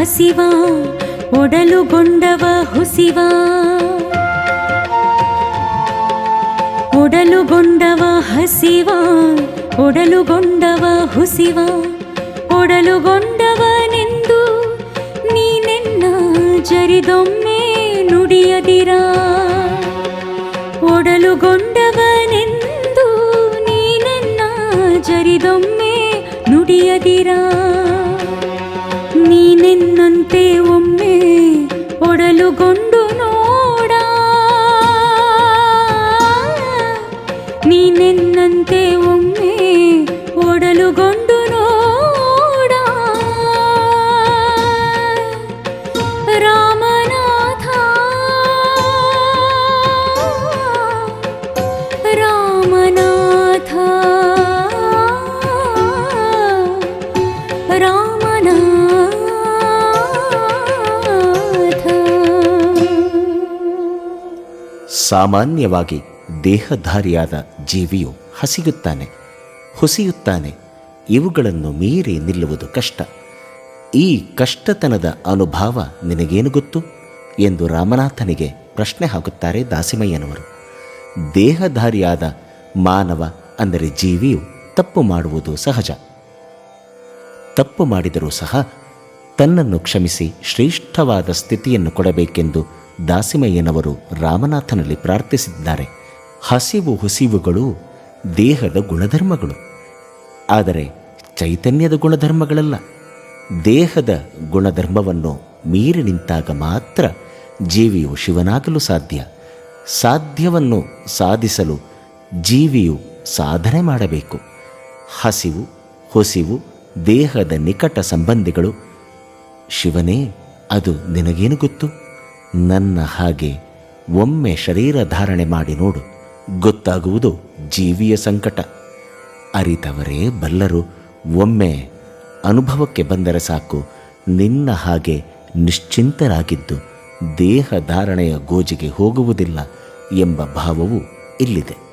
ಹಸಿವ, ಒಡಲುಗೊಂಡವ ಹುಸಿವ. ಒಡಲುಗೊಂಡವ ಹಸಿವ, ಒಡಲುಗೊಂಡವ ಹುಸಿವ. ಒಡಲುಗೊಂಡವನೆಂದು ನೀನೆನ್ನ ಜರಿದೊಮ್ಮೆ ನುಡಿಯದಿರ. ಒಡಲುಗೊಂಡವನೆಂದು ನೀನೆನ್ನ ಜರಿದೊಮ್ಮೆ ನುಡಿಯದಿರ. ಸಾಮಾನ್ಯವಾಗಿ ದೇಹಧಾರಿಯಾದ ಜೀವಿಯು ಹಸಿಯುತ್ತಾನೆ, ಹುಸಿಯುತ್ತಾನೆ. ಇವುಗಳನ್ನು ಮೀರಿ ನಿಲ್ಲುವುದು ಕಷ್ಟ. ಈ ಕಷ್ಟತನದ ಅನುಭವ ನಿನಗೇನು ಗೊತ್ತು? ಎಂದು ರಾಮನಾಥನಿಗೆ ಪ್ರಶ್ನೆ ಹಾಕುತ್ತಾರೆ ದಾಸಿಮಯ್ಯನವರು. ದೇಹಧಾರಿಯಾದ ಮಾನವ, ಅಂದರೆ ಜೀವಿಯು ತಪ್ಪು ಮಾಡುವುದು ಸಹಜ. ತಪ್ಪು ಮಾಡಿದರೂ ಸಹ ತನ್ನನ್ನು ಕ್ಷಮಿಸಿ ಶ್ರೇಷ್ಠವಾದ ಸ್ಥಿತಿಯನ್ನು ಕೊಡಬೇಕೆಂದು ದಾಸಿಮಯ್ಯನವರು ರಾಮನಾಥನಲ್ಲಿ ಪ್ರಾರ್ಥಿಸಿದ್ದಾರೆ. ಹಸಿವು ಹುಸಿವುಗಳು ದೇಹದ ಗುಣಧರ್ಮಗಳು. ಆದರೆ ಚೈತನ್ಯದ ಗುಣಧರ್ಮಗಳಲ್ಲ. ದೇಹದ ಗುಣಧರ್ಮವನ್ನು ಮೀರಿ ನಿಂತಾಗ ಮಾತ್ರ ಜೀವಿಯು ಶಿವನಾಗಲು ಸಾಧ್ಯ. ಸಾಧ್ಯವನ್ನು ಸಾಧಿಸಲು ಜೀವಿಯು ಸಾಧನೆ ಮಾಡಬೇಕು. ಹಸಿವು, ಹೊಸಿವು, ದೇಹದ ನಿಕಟ ಸಂಬಂಧಿಗಳು. ಶಿವನೇ, ಅದು ನಿನಗೇನು ಗೊತ್ತು? ನನ್ನ ಹಾಗೆ ಒಮ್ಮೆ ಶರೀರ ಧಾರಣೆ ಮಾಡಿ ನೋಡು. ಗೊತ್ತಾಗುವುದು ಜೀವಿಯ ಸಂಕಟ. ಅರಿತವರೇ ಬಲ್ಲರು, ಒಮ್ಮೆ ಅನುಭವಕ್ಕೆ ಬಂದರೆ ಸಾಕು. ನಿನ್ನ ಹಾಗೆ ನಿಶ್ಚಿಂತರಾಗಿದ್ದು ದೇಹ ಧಾರಣೆಯ ಗೋಜಿಗೆ ಹೋಗುವುದಿಲ್ಲ ಎಂಬ ಭಾವವು ಇಲ್ಲಿದೆ.